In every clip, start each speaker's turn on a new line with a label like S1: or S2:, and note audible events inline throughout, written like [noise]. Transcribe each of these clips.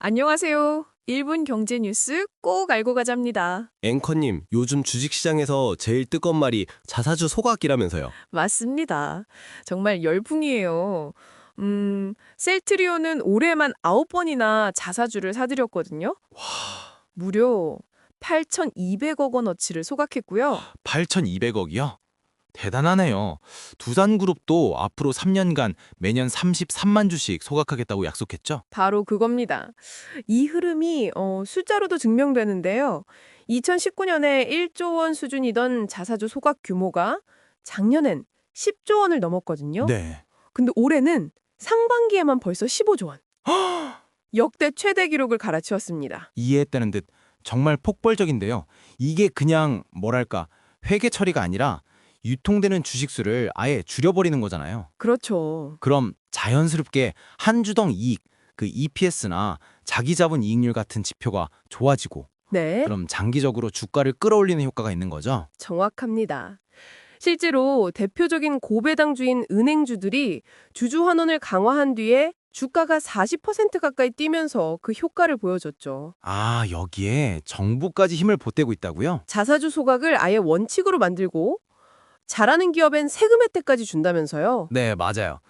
S1: 안녕하세요. 1분 경제 뉴스 꼭 알고 가자입니다.
S2: 앵커님, 요즘 주식시장에서 제일 뜨거운 말이 자사주 소각이라면서요.
S1: 맞습니다. 정말 열풍이에요. 음, 셀트리온은 올해만 9번이나 자사주를 사들였거든요. 무려 8,200억 원어치를 소각했고요.
S3: 8,200억이요? 대단하네요. 두산그룹도 앞으로 3년간 매년 33만 주씩 소각하겠다고 약속했죠?
S1: 바로 그겁니다. 이 흐름이 어, 숫자로도 증명되는데요. 2019년에 1조 원 수준이던 자사주 소각 규모가 작년엔 10조 원을 넘었거든요.
S3: 네.
S1: 근데 올해는 상반기에만 벌써 15조 원. [gasps] 역대 최대 기록을 갈아치웠습니다.
S3: 이해했다는 듯 정말 폭발적인데요. 이게 그냥 뭐랄까 회계 처리가 아니라 유통되는 주식 수를 아예 줄여버리는 거잖아요.
S1: 그렇죠.
S3: 그럼 자연스럽게 한 주당 이익, 그 EPS나 자기 자본 이익률 같은 지표가 좋아지고
S1: 네,
S3: 그럼 장기적으로 주가를 끌어올리는 효과가 있는 거죠?
S1: 정확합니다. 실제로 대표적인 고배당주인 은행주들이 주주 환원을 강화한 뒤에 주가가 40% 가까이 뛰면서 그 효과를 보여줬죠.
S3: 아, 여기에 정부까지 힘을 보태고 있다고요?
S1: 자사주 소각을 아예 원칙으로 만들고 잘하는 기업엔 세금 혜택까지 준다면서요.
S3: 네, 맞아요.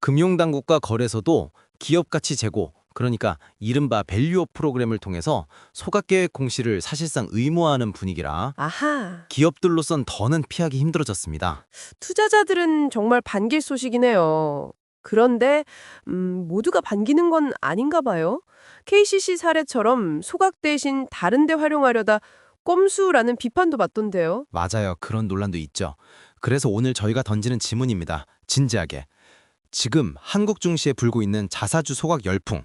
S3: 금융당국과 거래소도 기업 가치 제고, 그러니까 이른바 밸류업 프로그램을 통해서 소각계획 공시를 사실상 의무화하는 분위기라
S1: 아하,
S3: 기업들로선 더는 피하기 힘들어졌습니다.
S1: 투자자들은 정말 반길 소식이네요. 그런데 음, 모두가 반기는 건 아닌가 봐요. KCC 사례처럼 소각 대신 다른 데 활용하려다 꼼수라는 비판도 받던데요.
S3: 맞아요. 그런 논란도 있죠. 그래서 오늘 저희가 던지는 질문입니다. 진지하게. 지금 한국 증시에 불고 있는 자사주 소각 열풍.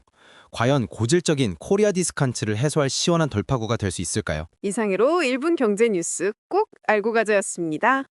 S3: 과연 고질적인 코리아 디스칸트를 해소할 시원한 돌파구가 될 수 있을까요?
S1: 이상으로 1분 경제 뉴스 꼭 알고 가자였습니다.